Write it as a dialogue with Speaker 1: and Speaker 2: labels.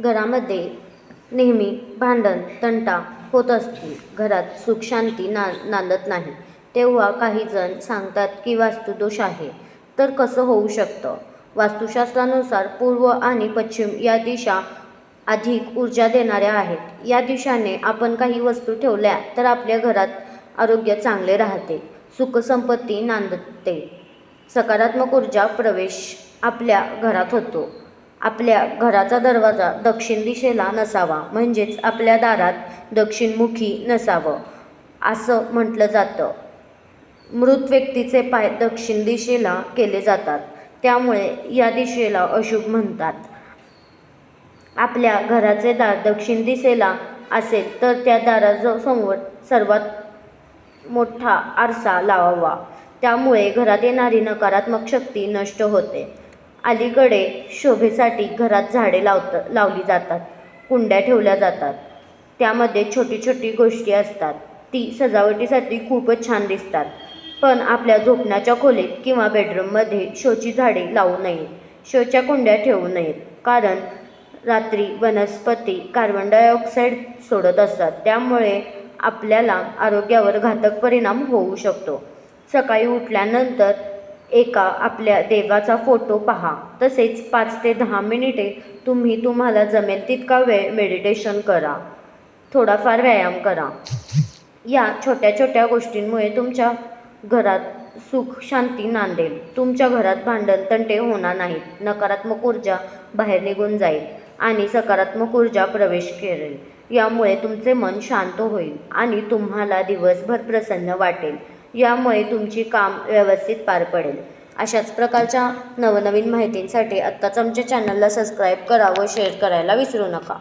Speaker 1: घरामध्ये नेहमी भांडण तंटा होत असतील. घरात सुख शांती ना नांदत नाही. तेव्हा काही जण सांगतात की वास्तुदोष आहे. तर कसं होऊ शकतं? वास्तुशास्त्रानुसार पूर्व आणि पश्चिम या दिशा अधिक ऊर्जा देणाऱ्या आहेत. या दिशाने आपण काही वस्तू ठेवल्या तर आपल्या घरात आरोग्य चांगले राहते. सुखसंपत्ती नांदते. सकारात्मक ऊर्जा प्रवेश आपल्या घरात होतो. आपल्या घराचा दरवाजा दक्षिण दिशेला नसावा म्हणजेच आपल्या दारात दक्षिणमुखी नसावं असं म्हटलं जातं. मृत व्यक्तीचे पाय दक्षिण दिशेला केले जातात. त्यामुळे या दिशेला अशुभ म्हणतात. आपल्या घराचे दार दक्षिण दिशेला असेल तर त्या दाराजवळ समोर सर्वात मोठा आरसा लावावा. त्यामुळे घरात येणारी नकारात्मक शक्ती नष्ट होते. अलीकडे शोभेसाठी घरात झाडे लावत लावली जातात कुंड्या ठेवल्या जातात. त्यामध्ये छोटी छोटी गोष्टी असतात. ती सजावटीसाठी खूपच छान दिसतात. पण आपल्या झोपण्याच्या खोलीत किंवा बेडरूममध्ये शोची झाडे लावू नयेत शोच्या कुंड्या ठेवू नयेत कारण रात्री वनस्पती कार्बन डायऑक्साईड सोडत असतात. त्यामुळे आपल्याला आरोग्यावर घातक परिणाम होऊ शकतो. सकाळी उठल्यानंतर एका आपल्या देवाचा फोटो पहा. तसेच पाच ते दहा मिनिटे तुम्ही तुम्हाला जमेल तितका वेळ मेडिटेशन करा. थोडाफार व्यायाम करा. या छोट्या छोट्या गोष्टींमुळे तुमच्या घरात सुख शांती नांदेल. तुमच्या घरात भांडण तंटे होणार नाहीत. नकारात्मक ऊर्जा बाहेर निघून जाईल आणि सकारात्मक ऊर्जा प्रवेश करेल. यामुळे तुमचे मन शांत होईल आणि तुम्हाला दिवसभर प्रसन्न वाटेल. यामुळे तुमची काम व्यवस्थित पार पडेल. अशाच प्रकारच्या नवनवीन माहितींसाठी आत्ताच आमच्या चॅनलला सबस्क्राईब करा व शेअर करायला विसरू नका.